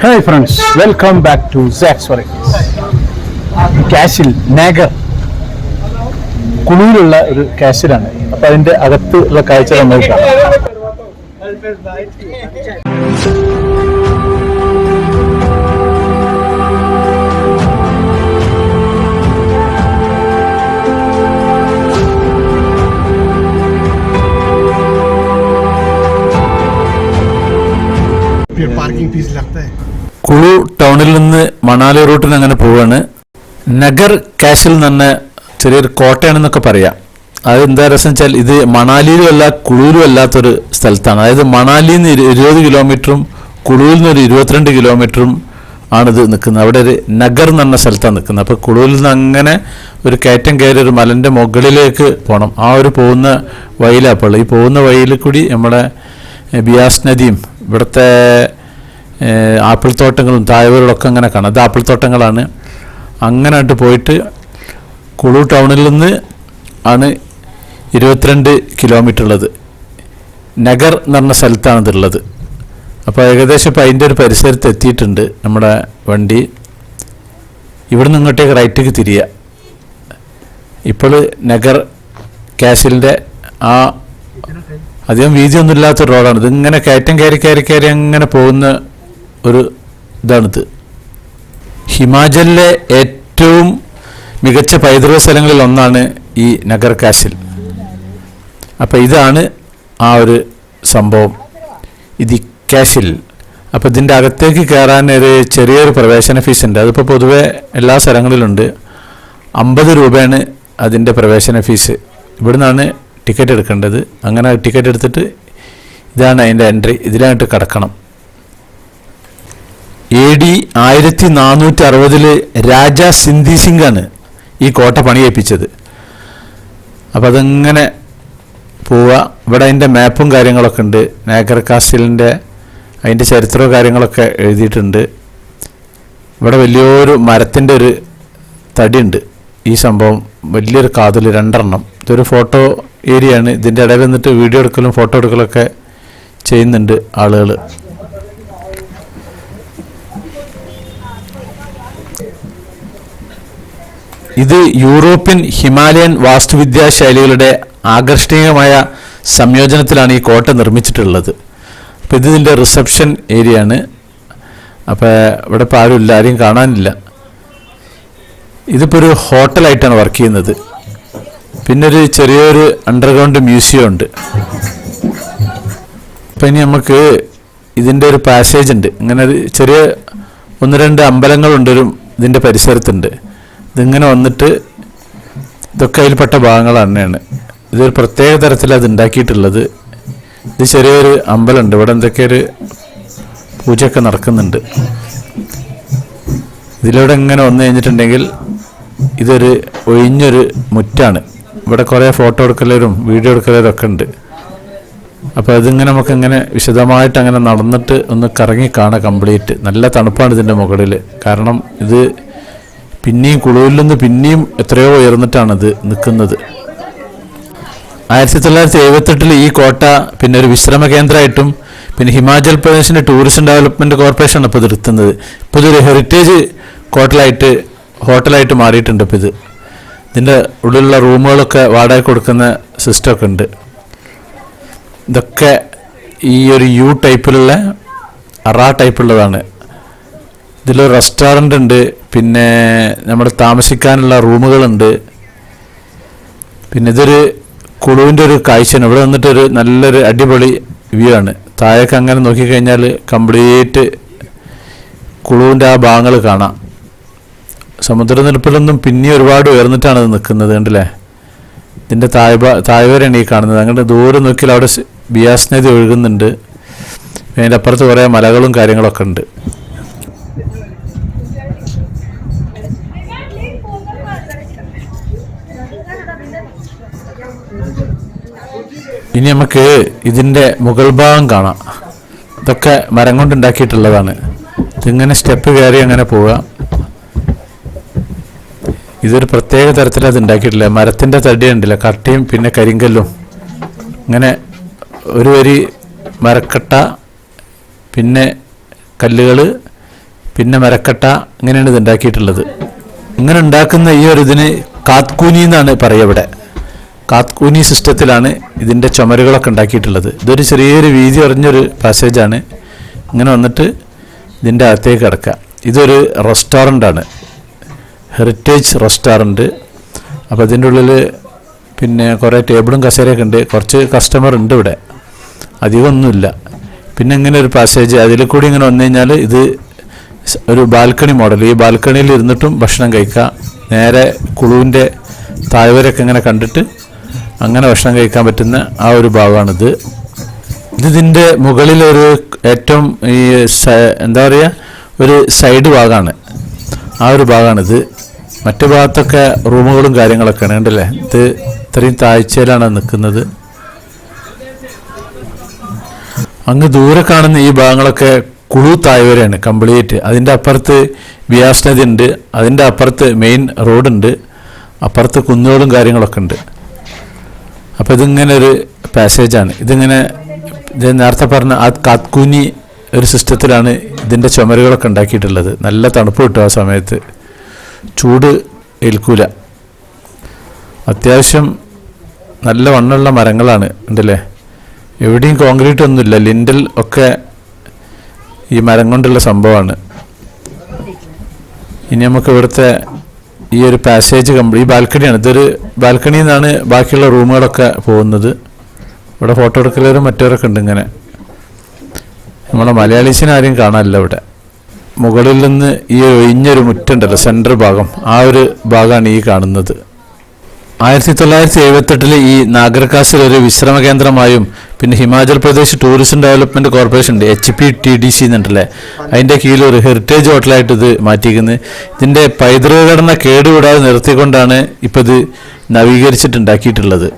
Hi friends welcome back to സാക്സ് കാശിൽ നാഗർ കുളിയിലുള്ള ഒരു കാശിലാണ് അപ്പൊ അതിന്റെ അകത്ത് ഉള്ള കാഴ്ച നമ്മൾ കാണാം. കുളു ടൗണിൽ നിന്ന് മണാലി റൂട്ടിന് അങ്ങനെ പോവാണ്. നഗർ കാശിൽ നിന്ന് ചെറിയൊരു കോട്ടയാണെന്നൊക്കെ പറയാം. അത് എന്താ രസം വെച്ചാൽ ഇത് മണാലിയിലും അല്ല കുളുവിലും അല്ലാത്തൊരു സ്ഥലത്താണ്. അതായത് മണാലിയിൽ നിന്ന് ഇരു- ഇരുപത് കിലോമീറ്ററും കുളുവിൽ നിന്ന് ഒരു ഇരുപത്തിരണ്ട് കിലോമീറ്ററും ആണിത് നിൽക്കുന്നത്. അവിടെ ഒരു നഗർ എന്ന് പറഞ്ഞ സ്ഥലത്താണ് നിൽക്കുന്നത്. അപ്പോൾ കുളുവിൽ നിന്ന് അങ്ങനെ ഒരു കയറ്റം കയറി ഒരു മലന്റെ മുകളിലേക്ക് പോകണം ആ ഒരു പോകുന്ന വഴിയിലാണ് അപ്പോൾ ഈ പോകുന്ന വഴിയിൽ കൂടി നമ്മുടെ ബിയാസ് നദിയും ഇവിടുത്തെ ആപ്പിൾ തോട്ടങ്ങളും താഴ്വരകളൊക്കെ അങ്ങനെ കാണാം. അത് ആപ്പിൾ തോട്ടങ്ങളാണ് അങ്ങനെ ആയിട്ട് പോയിട്ട് കുളു ടൗണിൽ നിന്ന് ആണ് ഇരുപത്തിരണ്ട് കിലോമീറ്റർ ഉള്ളത് നഗർ എന്ന് പറഞ്ഞ സ്ഥലത്താണ് ഇതുള്ളത് അപ്പോൾ ഏകദേശം ഇപ്പോൾ അതിന്റെ ഒരു പരിസരത്ത് എത്തിയിട്ടുണ്ട് നമ്മുടെ വണ്ടി. ഇവിടെ നിന്ന് ഇങ്ങോട്ടേക്ക് റൈറ്റേക്ക് തിരിയുക ഇപ്പോൾ നഗർ കാസിലിന്റെ ആ അധികം വീതിയൊന്നും ഇല്ലാത്ത റോഡാണ്. ഇതിങ്ങനെ കയറ്റം കയറി കയറി കയറി അങ്ങനെ പോകുന്ന ഒരു ഇതാണിത്. ഹിമാചലിലെ ഏറ്റവും മികച്ച പൈതൃക സ്ഥലങ്ങളിൽ ഒന്നാണ് ഈ നഗർ കാസിൽ അപ്പോൾ ഇതാണ് ആ ഒരു സംഭവം. ഇത് കാശിൽ. അപ്പോൾ ഇതിന്റെ അകത്തേക്ക് കയറാൻ ഒരു ചെറിയൊരു പ്രവേശന ഫീസ് ഉണ്ട്. അതിപ്പോൾ പൊതുവെ എല്ലാ സ്ഥലങ്ങളിലുണ്ട്. അമ്പത് രൂപയാണ് അതിന്റെ പ്രവേശന ഫീസ്. ഇവിടുന്നാണ് ടിക്കറ്റ് എടുക്കേണ്ടത്. അങ്ങനെ ടിക്കറ്റ് എടുത്തിട്ട് ഇതാണ് അതിന്റെ എൻട്രി. ഇതിലായിട്ട് കടക്കണം. എ ഡി ആയിരത്തി നാനൂറ്റി അറുപതിൽ രാജ സിന്ധി സിംഗാണ് ഈ കോട്ട പണിയേപ്പിച്ചത് അപ്പം അതങ്ങനെ പോവുക ഇവിടെ അതിന്റെ മാപ്പും കാര്യങ്ങളൊക്കെ ഉണ്ട്. നാഗർ കാസിലിന്റെ അതിന്റെ ചരിത്രവും കാര്യങ്ങളൊക്കെ എഴുതിയിട്ടുണ്ട്. ഇവിടെ വലിയൊരു മരത്തിന്റെ ഒരു തടിയുണ്ട്. ഈ സംഭവം വലിയൊരു കാതിൽ രണ്ടെണ്ണം. ഇതൊരു ഫോട്ടോ ഏരിയയാണ്. ഇതിന്റെ ഇടയിൽ നിന്നിട്ട് വീഡിയോ എടുക്കലും ഫോട്ടോ എടുക്കലൊക്കെ ചെയ്യുന്നുണ്ട് ആളുകൾ ഇത് യൂറോപ്യൻ ഹിമാലയൻ വാസ്തുവിദ്യാ ശൈലികളുടെ ആകർഷണീയമായ സംയോജനത്തിലാണ് ഈ കോട്ട നിർമ്മിച്ചിട്ടുള്ളത്. അപ്പോൾ ഇത് ഇതിന്റെ റിസപ്ഷൻ ഏരിയ ആണ് അപ്പോൾ ഇവിടെ ഇപ്പോൾ ആരുമില്ല ആരെയും കാണാനില്ല. ഇതിപ്പോൾ ഒരു ഹോട്ടലായിട്ടാണ് വർക്ക് ചെയ്യുന്നത്. പിന്നെ ഒരു ചെറിയൊരു അണ്ടർഗ്രൗണ്ട് മ്യൂസിയം ഉണ്ട്. അപ്പം ഇനി നമുക്ക് ഇതിന്റെ ഒരു പാസേജ് ഉണ്ട്. ഇങ്ങനെ ഒരു ചെറിയ ഒന്ന് രണ്ട് അമ്പലങ്ങളുണ്ട് ഒരു ഇതിന്റെ പരിസരത്തുണ്ട്. ഇതിങ്ങനെ വന്നിട്ട് ഇതൊക്കെ അതിൽപ്പെട്ട ഭാഗങ്ങൾ തന്നെയാണ്. ഇതൊരു പ്രത്യേക തരത്തിൽ അത് ഉണ്ടാക്കിയിട്ടുള്ളത്. ഇത് ചെറിയൊരു അമ്പലമുണ്ട്. ഇവിടെ എന്തൊക്കെ ഒരു പൂജയൊക്കെ നടക്കുന്നുണ്ട്. ഇതിലൂടെ ഇങ്ങനെ വന്നു കഴിഞ്ഞിട്ടുണ്ടെങ്കിൽ ഇതൊരു ഒഴിഞ്ഞൊരു മുറ്റാണ്. ഇവിടെ കുറേ ഫോട്ടോ എടുക്കലരും വീഡിയോ എടുക്കലരും ഒക്കെ ഉണ്ട്. അപ്പോൾ അതിങ്ങനെ നമുക്ക് ഇങ്ങനെ വിശദമായിട്ട് അങ്ങനെ നടന്നിട്ട് ഒന്ന് കറങ്ങി കാണാം കംപ്ലീറ്റ്. നല്ല തണുപ്പാണ് ഇതിന്റെ മുകളിൽ കാരണം ഇത് പിന്നെയും കുളുവിൽ നിന്ന് പിന്നെയും എത്രയോ ഉയർന്നിട്ടാണത് നിൽക്കുന്നത്. ആയിരത്തി തൊള്ളായിരത്തി എഴുപത്തെട്ടിൽ ഈ കോട്ട പിന്നെ ഒരു വിശ്രമ കേന്ദ്രമായിട്ടും പിന്നെ ഹിമാചൽ പ്രദേശിന്റെ ടൂറിസം ഡെവലപ്മെന്റ് കോർപ്പറേഷനാണ് ഇപ്പോൾ എടുക്കുന്നത്. ഇപ്പോൾ ഇതൊരു ഹെറിറ്റേജ് ഹോട്ടലായിട്ട് ഹോട്ടലായിട്ട് മാറിയിട്ടുണ്ട് ഇപ്പോൾ ഇത്. ഇതിന്റെ ഉള്ളിലുള്ള റൂമുകളൊക്കെ വാടക കൊടുക്കുന്ന സിസ്റ്റമൊക്കെ ഉണ്ട്. ഇതൊക്കെ ഈ ഒരു യു ടൈപ്പിലുള്ള അറ ടൈപ്പുള്ളതാണ് ഇതിലൊരു റെസ്റ്റോറന്റ് ഉണ്ട്. പിന്നെ നമ്മുടെ താമസിക്കാനുള്ള റൂമുകളുണ്ട്. പിന്നെ ഇതൊരു കുളുവിന്റെ ഒരു കാഴ്ചയാണ്. ഇവിടെ വന്നിട്ടൊരു നല്ലൊരു അടിപൊളി വ്യൂ ആണ്. താഴേക്ക് അങ്ങനെ നോക്കിക്കഴിഞ്ഞാൽ കംപ്ലീറ്റ് കുളുവിന്റെ ആ ഭാഗങ്ങൾ കാണാം. സമുദ്രനിരപ്പിലൊന്നും പിന്നെ ഒരുപാട് ഉയർന്നിട്ടാണ് ഇത് നിൽക്കുന്നത് കണ്ടില്ലേ? ഇതിന്റെ താഴ്ഭാ താഴ്വരയാണ് ഈ കാണുന്നത്. അങ്ങോട്ട് ദൂരെ നോക്കിയാൽ അവിടെ ബിയാസ് നദി ഒഴുകുന്നുണ്ട്. അതിന്റെ അപ്പുറത്ത് കുറേ മലകളും കാര്യങ്ങളൊക്കെ ഉണ്ട്. ഇനി നമുക്ക് ഇതിന്റെ മുകൾ ഭാഗം കാണാം. ഇതൊക്കെ മരം കൊണ്ട് ഉണ്ടാക്കിയിട്ടുള്ളതാണ്. ഇതിങ്ങനെ സ്റ്റെപ്പ് കയറി അങ്ങനെ പോവുക. ഇതൊരു പ്രത്യേക തരത്തിൽ അത് ഉണ്ടാക്കിയിട്ടില്ല. മരത്തിന്റെ തടി ഉണ്ടല്ലോ കട്ടയും പിന്നെ കരിങ്കല്ലും. ഇങ്ങനെ ഒരു വരി മരക്കട്ട പിന്നെ കല്ലുകൾ പിന്നെ മരക്കട്ട ഇങ്ങനെയാണ് ഇത് ഉണ്ടാക്കിയിട്ടുള്ളത്. ഇങ്ങനെ ഉണ്ടാക്കുന്ന ഈ ഒരു ഇതിന് കാത്കൂനി എന്നാണ് പറയുക ഇവിടെ. കാത്കൂനി സിസ്റ്റത്തിലാണ് ഇതിന്റെ ചുമരുകളൊക്കെ ഉണ്ടാക്കിയിട്ടുള്ളത്. ഇതൊരു ചെറിയൊരു വീതി അറിഞ്ഞൊരു പാസേജാണ്. ഇങ്ങനെ വന്നിട്ട് ഇതിന്റെ അകത്തേക്ക് കിടക്കുക ഇതൊരു റെസ്റ്റോറന്റാണ് ഹെറിറ്റേജ് റെസ്റ്റോറന്റ് അപ്പോൾ അതിന്റെ ഉള്ളിൽ പിന്നെ കുറേ ടേബിളും കസേരയൊക്കെ ഉണ്ട്. കുറച്ച് കസ്റ്റമർ ഉണ്ട് ഇവിടെ. അധികമൊന്നുമില്ല. പിന്നെ ഇങ്ങനെ ഒരു പാസേജ്. അതിൽ കൂടി ഇങ്ങനെ വന്നു കഴിഞ്ഞാൽ ഇത് ഒരു ബാൽക്കണി മോഡൽ. ഈ ബാൽക്കണിയിൽ ഇരുന്നിട്ടും ഭക്ഷണം കഴിക്കാം. നേരെ കുളുവിന്റെ താഴ്വരൊക്കെ ഇങ്ങനെ കണ്ടിട്ട് അങ്ങനെ ഭക്ഷണം കഴിക്കാൻ പറ്റുന്ന ആ ഒരു ഭാഗമാണിത്. ഇത് ഇതിന്റെ മുകളിലൊരു ഏറ്റവും ഈ എന്താ പറയുക ഒരു സൈഡ് ഭാഗമാണ്. ആ ഒരു ഭാഗമാണിത്. മറ്റു ഭാഗത്തൊക്കെ റൂമുകളും കാര്യങ്ങളൊക്കെയാണ് ഉണ്ടല്ലേ ഇത് ഇത്രയും താഴ്ചയിലാണ് നിൽക്കുന്നത്. അങ്ങ് ദൂരെ കാണുന്ന ഈ ഭാഗങ്ങളൊക്കെ കുളു താഴ്വരയാണ് കംപ്ലീറ്റ് അതിന്റെ അപ്പുറത്ത് ബിയാസ് നദി ഉണ്ട് അതിന്റെ അപ്പുറത്ത് മെയിൻ റോഡുണ്ട് അപ്പുറത്ത് കുന്നുകളും കാര്യങ്ങളൊക്കെ ഉണ്ട്. അപ്പോൾ ഇതിങ്ങനെ ഒരു പാസേജാണ് ഇതിങ്ങനെ ഇത് നേരത്തെ പറഞ്ഞ ആ കാത്കൂനി ഒരു സിസ്റ്റത്തിലാണ് ഇതിന്റെ ചുമരുകളൊക്കെ ഉണ്ടാക്കിയിട്ടുള്ളത്. നല്ല തണുപ്പ് കിട്ടും ആ സമയത്ത്. ചൂട് ഏൽക്കൂല. അത്യാവശ്യം നല്ല വണ്ണമുള്ള മരങ്ങളാണ് ഉണ്ടല്ലേ? എവിടെയും കോൺക്രീറ്റ് ഒന്നുമില്ല. ലിൻഡൽ ഒക്കെ ഈ മരം കൊണ്ടുള്ള സംഭവമാണ്. ഇനി നമുക്ക് ഇവിടുത്തെ ഈ ഒരു പാസേജ് കംപ്ലീ ഈ ബാൽക്കണിയാണ്. ഇതൊരു ബാൽക്കണിയിൽ നിന്നാണ് ബാക്കിയുള്ള റൂമുകളൊക്കെ പോകുന്നത്. ഇവിടെ ഫോട്ടോ എടുക്കലും മറ്റവരൊക്കെ ഉണ്ട് ഇങ്ങനെ. നമ്മളെ മലയാളീസിനെ ആരും കാണാനില്ല ഇവിടെ. മുകളിൽ നിന്ന് ഈ ഒഴിഞ്ഞൊരു മുറ്റുണ്ടല്ലോ സെൻട്രൽ ഭാഗം. ആ ഒരു ഭാഗമാണ് ഈ കാണുന്നത്. ആയിരത്തി തൊള്ളായിരത്തി എഴുപത്തെട്ടിലെ ഈ നാഗർകാസിൽ ഒരു വിശ്രമ കേന്ദ്രമായും പിന്നെ Himachal Pradesh tourism development corporation ഉണ്ട് H P T D C എന്നുണ്ടല്ലേ അതിന്റെ കീഴിൽ ഒരു ഹെറിറ്റേജ് ഹോട്ടലായിട്ട് ഇത് മാറ്റിയിരിക്കുന്നത് ഇതിന്റെ പൈതൃക ഘടന കേടുകൂടാതെ നിർത്തിക്കൊണ്ടാണ് ഇപ്പോൾ ഇത് നവീകരിച്ചിട്ടുണ്ടാക്കിയിട്ടുള്ളത്.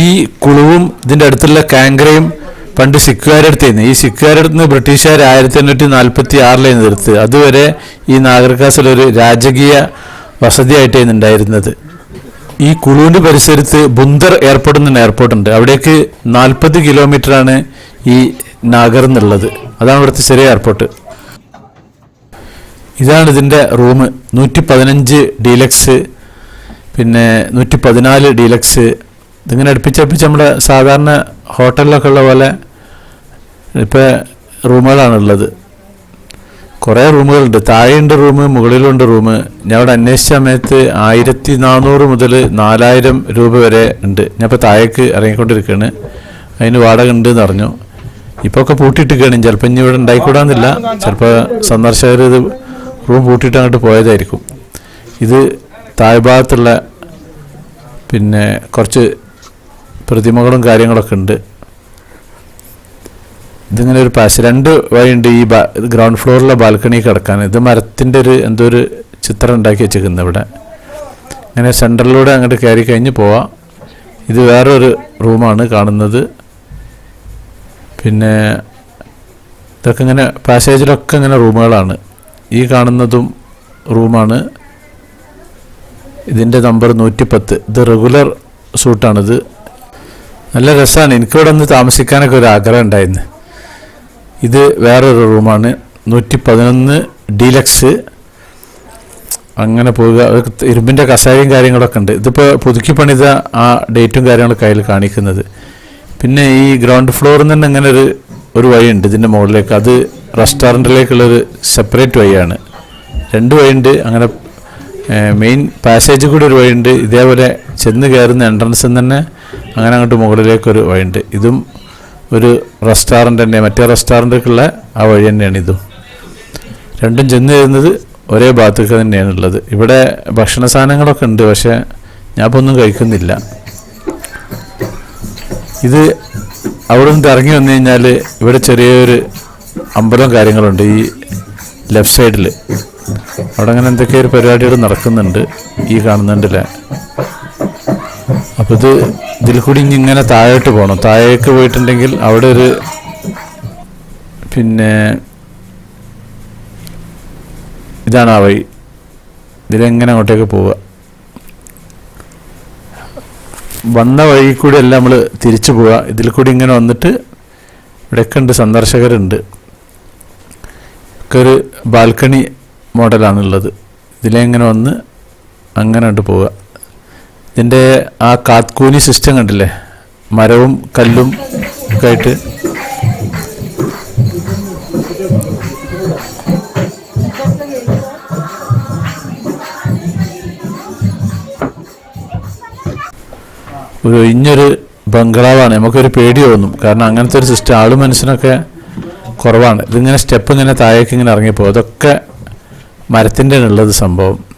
ഈ കുളുവും ഇതിന്റെ അടുത്തുള്ള കാങ്കരയും പണ്ട് സിഖുകാരെടുത്തായിരുന്നു ഈ സിക്കുകാരടുത്ത് നിന്ന് ബ്രിട്ടീഷുകാർ ആയിരത്തി എണ്ണൂറ്റി നാൽപ്പത്തി ആറിലായിരുന്നു നിർത്ത്. അതുവരെ ഈ നാഗർകാസിൽ ഒരു രാജകീയ വസതിയായിട്ടായിരുന്നു ഉണ്ടായിരുന്നത് ഈ കുളുവിന്റെ പരിസരത്ത് ബുന്ദർ എയർപോർട്ട് എന്ന എയർപോർട്ട് ഉണ്ട് അവിടേക്ക് നാൽപ്പത് കിലോമീറ്ററാണ് ഈ നാഗർ എന്നുള്ളത്. അതാണ് ഇവിടുത്തെ ചെറിയ എയർപോർട്ട്. ഇതാണ് ഇതിന്റെ റൂം. നൂറ്റി പതിനഞ്ച് ഡീലക്സ് പിന്നെ നൂറ്റി പതിനാല് ഡീലക്സ്. ഇതിങ്ങനെ അടുപ്പിച്ചടുപ്പിച്ച് നമ്മുടെ സാധാരണ ഹോട്ടലിലൊക്കെ ഉള്ള പോലെ ഇപ്പോൾ റൂമുകളാണുള്ളത് കുറേ റൂമുകളുണ്ട്. താഴെയുണ്ട് റൂം മുകളിലുണ്ട് റൂം ഞാൻ അവിടെ അന്വേഷിച്ച സമയത്ത് ആയിരത്തി നാനൂറ് മുതൽ നാലായിരം രൂപ വരെ ഉണ്ട്. ഞാൻ ഇപ്പോൾ താഴേക്ക് ഇറങ്ങിക്കൊണ്ടിരിക്കുകയാണ്. അതിന് വാടക ഉണ്ട് എന്ന് പറഞ്ഞു ഇപ്പോൾ ഒക്കെ പൂട്ടിയിട്ടിരിക്കുകയാണ്. ചിലപ്പോൾ ഇനി ഇവിടെ ഉണ്ടായിക്കൂടാന്നില്ല. ചിലപ്പോൾ സന്ദർശകർ ഇത് റൂം പൂട്ടിയിട്ട് അങ്ങോട്ട് പോയതായിരിക്കും. ഇത് താഴ്ഭാഗത്തുള്ള പിന്നെ കുറച്ച് പ്രതിമകളും കാര്യങ്ങളൊക്കെ ഉണ്ട്. ഇതിങ്ങനെ ഒരു പാസ്. രണ്ട് വഴിയുണ്ട് ഈ ഗ്രൗണ്ട് ഫ്ലോറിലെ ബാൽക്കണി കിടക്കാൻ. ഇത് മരത്തിന്റെ ഒരു എന്തോ ഒരു ചിത്രം ഉണ്ടാക്കി വെച്ചിരിക്കുന്നത് ഇവിടെ. അങ്ങനെ സെന്ററിലൂടെ അങ്ങോട്ട് കയറി കഴിഞ്ഞ് പോവാം. ഇത് വേറൊരു റൂമാണ് കാണുന്നത്. പിന്നെ ഇതൊക്കെ ഇങ്ങനെ പാസേജിലൊക്കെ ഇങ്ങനെ റൂമുകളാണ്. ഈ കാണുന്നതും റൂമാണ്. ഇതിന്റെ നമ്പർ നൂറ്റിപ്പത്ത്. ഇത് റെഗുലർ സൂട്ടാണിത്. നല്ല രസമാണ്. എനിക്കിവിടെ ഒന്ന് താമസിക്കാനൊക്കെ ഒരു ആഗ്രഹം ഉണ്ടായിരുന്നു. ഇത് വേറൊരു റൂമാണ്. നൂറ്റി പതിനൊന്ന് ഡീലക്സ്. അങ്ങനെ പോവുക. ഇരുമ്പിന്റെ കസായയും കാര്യങ്ങളൊക്കെ ഉണ്ട്. ഇതിപ്പോൾ പുതുക്കി പണിത ആ ഡേറ്റും കാര്യങ്ങളൊക്കെ അതിൽ കാണിക്കുന്നത്. പിന്നെ ഈ ഗ്രൗണ്ട് ഫ്ലോറിൽ നിന്ന് അങ്ങനെ ഒരു ഒരു വഴിയുണ്ട് ഇതിന്റെ മുകളിലേക്ക്. അത് റെസ്റ്റോറന്റിലേക്കുള്ളൊരു സെപ്പറേറ്റ് വഴിയാണ്. രണ്ട് വഴിയുണ്ട്. അങ്ങനെ മെയിൻ പാസേജ് കൂടി ഒരു വഴിയുണ്ട്. ഇതേപോലെ ചെന്ന് കയറുന്ന എൻട്രൻസിൽ തന്നെ അങ്ങനെ അങ്ങോട്ട് മുകളിലേക്കൊരു വഴിയുണ്ട്. ഇതും ഒരു റെസ്റ്റോറന്റ് തന്നെ മറ്റേ റെസ്റ്റോറന്റൊക്കെയുള്ള ആ വഴി തന്നെയാണ് ഇതും. രണ്ടും ചെന്ന് കയറുന്നത് ഒരേ ഭാഗത്തേക്ക് തന്നെയാണുള്ളത് ഇവിടെ ഭക്ഷണ സാധനങ്ങളൊക്കെ ഉണ്ട് പക്ഷേ ഞാൻ ഇപ്പോൾ ഒന്നും കഴിക്കുന്നില്ല. ഇത് അവിടെ നിന്ന് ഇറങ്ങി വന്നു കഴിഞ്ഞാൽ ഇവിടെ ചെറിയൊരു അമ്പലം കാര്യങ്ങളുണ്ട് ഈ ലെഫ്റ്റ് സൈഡിൽ അവിടെ അങ്ങനെ എന്തൊക്കെ ഒരു പരിപാടികൾ നടക്കുന്നുണ്ട് ഈ കാണുന്നുണ്ടല്ലേ? അപ്പോൾ ഇത് ഇതിൽ കൂടി ഇങ്ങനെ താഴോട്ട് പോകണം താഴേക്ക് പോയിട്ടുണ്ടെങ്കിൽ അവിടെ ഒരു പിന്നെ ഇതാണ് ആ വഴി. ഇതിലെങ്ങനെ അങ്ങോട്ടേക്ക് പോവുക? വന്ന വഴി കൂടി അല്ല നമ്മൾ തിരിച്ചു പോവുക. ഇതിൽ കൂടി ഇങ്ങനെ വന്നിട്ട് ഇവിടെയൊക്കെ ഉണ്ട് സന്ദർശകരുണ്ട്. ഒക്കെ ഒരു ബാൽക്കണി മോഡലാണുള്ളത്. ഇതിലെങ്ങനെ വന്ന് അങ്ങനെ അങ്ങോട്ട് പോവുക. ഇതിന്റെ ആ കാത്കൂനി സിസ്റ്റം കണ്ടില്ലേ? മരവും കല്ലും ഒക്കെ ആയിട്ട് ഒരു ഒഴിഞ്ഞൊരു ബംഗ്ലാവാണ്. നമുക്കൊരു പേടി തോന്നും കാരണം അങ്ങനത്തെ ഒരു സിസ്റ്റം ആളും മനുഷ്യനൊക്കെ കുറവാണ്. ഇതിങ്ങനെ സ്റ്റെപ്പ് ഇങ്ങനെ താഴേക്ക് ഇങ്ങനെ ഇറങ്ങിപ്പോകും. അതൊക്കെ മരത്തിന്റെ ഉള്ളത് സംഭവം.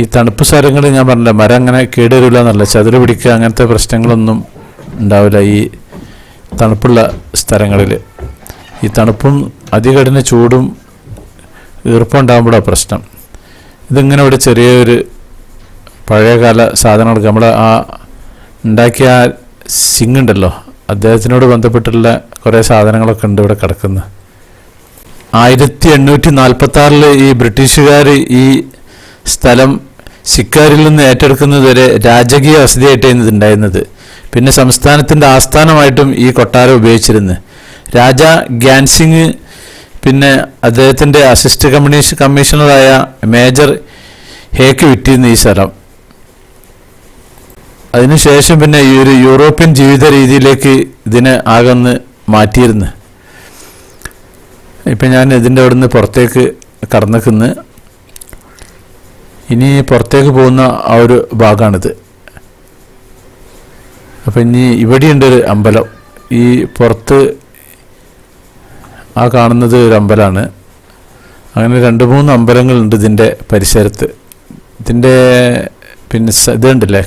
ഈ തണുപ്പ് സ്ഥലങ്ങളിൽ ഞാൻ പറഞ്ഞില്ല മരം അങ്ങനെ കേടുവരില്ല എന്നല്ല. ചതുര പിടിക്കുക അങ്ങനത്തെ പ്രശ്നങ്ങളൊന്നും ഉണ്ടാവില്ല ഈ തണുപ്പുള്ള സ്ഥലങ്ങളിൽ ഈ തണുപ്പും അതികഠിന ചൂടും ഈർപ്പം ഉണ്ടാകുമ്പോഴാണ് പ്രശ്നം. ഇതിങ്ങനെ ഇവിടെ ചെറിയൊരു പഴയകാല സാധനങ്ങളൊക്കെ നമ്മൾ ആ ഉണ്ടാക്കിയ ആ സിംഗ് ഉണ്ടല്ലോ അദ്ദേഹത്തിനോട് ബന്ധപ്പെട്ടുള്ള കുറേ സാധനങ്ങളൊക്കെ ഉണ്ട് ഇവിടെ കിടക്കുന്നത്. ആയിരത്തി എണ്ണൂറ്റി നാൽപ്പത്തി ഈ ബ്രിട്ടീഷുകാർ ഈ സ്ഥലം സിക്കാരിൽ നിന്ന് ഏറ്റെടുക്കുന്നതുവരെ രാജകീയ വസതിയായിട്ടാണ് ഉണ്ടായിരുന്നത്. പിന്നെ സംസ്ഥാനത്തിന്റെ ആസ്ഥാനമായിട്ടും ഈ കൊട്ടാരം ഉപയോഗിച്ചിരുന്നു. രാജ ഗ്യാൻ സിംഗ് പിന്നെ അദ്ദേഹത്തിന്റെ അസിസ്റ്റ് കമ്മീഷൻ കമ്മീഷണറായ മേജർ ഹേക്ക് വിറ്റിരുന്നു ഈ സ്ഥലം. അതിനുശേഷം പിന്നെ ഈ ഒരു യൂറോപ്യൻ ജീവിത രീതിയിലേക്ക് ഇതിനെ ആകന്ന് മാറ്റിയിരുന്നു. ഇപ്പം ഞാൻ ഇതിന്റെ അവിടുന്ന് പുറത്തേക്ക് കടന്നിക്കുന്നു ഇനി പുറത്തേക്ക് പോകുന്ന ആ ഒരു ഭാഗമാണിത്. അപ്പം ഇനി ഇവിടെയുണ്ട് ഒരു അമ്പലം. ഈ പുറത്ത് ആ കാണുന്നത് ഒരു അമ്പലമാണ്. അങ്ങനെ രണ്ട് മൂന്ന് അമ്പലങ്ങളുണ്ട് ഇതിന്റെ പരിസരത്ത്. ഇതിന്റെ പിന്നെ ഇതുണ്ടല്ലേ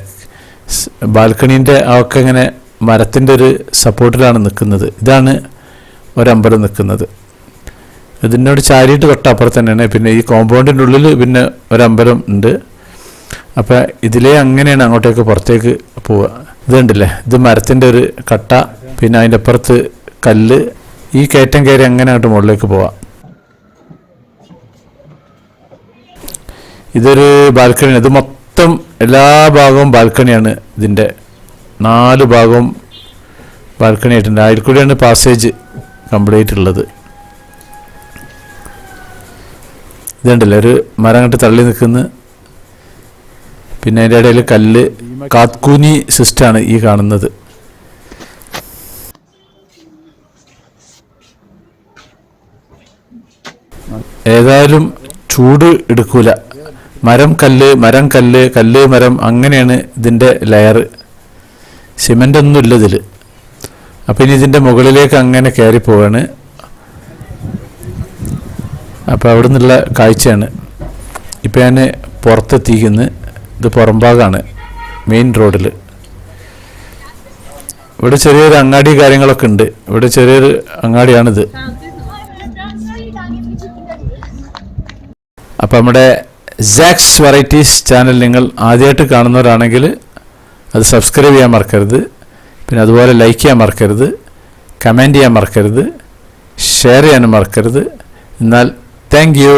ബാൽക്കണീന്റെ ഒക്കെ ഇങ്ങനെ മരത്തിന്റെ ഒരു സപ്പോർട്ടിലാണ് നിൽക്കുന്നത്. ഇതാണ് ഒരമ്പലം നിൽക്കുന്നത്. ഇതിനോട് ചാരിയിട്ട് തൊട്ടപ്പുറത്ത് തന്നെയാണ്. പിന്നെ ഈ കോമ്പൗണ്ടിന്റെ ഉള്ളിൽ പിന്നെ ഒരമ്പലം ഉണ്ട്. അപ്പം ഇതിലേ അങ്ങനെയാണ് അങ്ങോട്ടേക്ക് പുറത്തേക്ക് പോവുക. ഇതുണ്ടല്ലേ ഇത് മരത്തിന്റെ ഒരു കട്ട പിന്നെ അതിന്റെ അപ്പുറത്ത് കല്ല്. ഈ കയറ്റം കയറി അങ്ങനെ അങ്ങോട്ട് മുകളിലേക്ക് പോവാം. ഇതൊരു ബാൽക്കണിയാണ് ഇത് മൊത്തം എല്ലാ ഭാഗവും ബാൽക്കണിയാണ് ഇതിന്റെ നാല് ഭാഗവും ബാൽക്കണി ആയിട്ടുണ്ട്. അതിൽ കൂടിയാണ് പാസേജ് കംപ്ലീറ്റ് ഉള്ളത്. ഇതുണ്ടല്ലോ ഒരു മരം കണ്ട് തള്ളി നിൽക്കുന്ന പിന്നെ അതിന്റെ ഇടയിൽ കല്ല് കാത്കൂനി സിസ്റ്റാണ് ഈ കാണുന്നത്. ഏതായാലും ചൂട് എടുക്കൂല. മരം കല്ല് മരം കല്ല് കല്ല് മരം അങ്ങനെയാണ് ഇതിന്റെ ലെയർ. സിമന്റ് ഒന്നും ഇല്ല ഇതിൽ അപ്പം ഇനി ഇതിന്റെ മുകളിലേക്ക് അങ്ങനെ കയറി പോവാണ് അപ്പോൾ അവിടെ നിന്നുള്ള കാഴ്ചയാണ്. ഇപ്പോൾ ഞാൻ പുറത്തെത്തിക്കുന്നത് ഇത് പുറംഭാഗമാണ് മെയിൻ റോഡിൽ ഇവിടെ ചെറിയൊരു അങ്ങാടി കാര്യങ്ങളൊക്കെ ഉണ്ട്. ഇവിടെ ചെറിയൊരു അങ്ങാടിയാണിത്. അപ്പോൾ നമ്മുടെ സാക്സ് വെറൈറ്റീസ് ചാനൽ നിങ്ങൾ ആദ്യമായിട്ട് കാണുന്നവരാണെങ്കിൽ അത് സബ്സ്ക്രൈബ് ചെയ്യാൻ മറക്കരുത്. പിന്നെ അതുപോലെ ലൈക്ക് ചെയ്യാൻ മറക്കരുത്. കമന്റ് ചെയ്യാൻ മറക്കരുത്. ഷെയർ ചെയ്യാനും മറക്കരുത്. എന്നാൽ താങ്ക് യു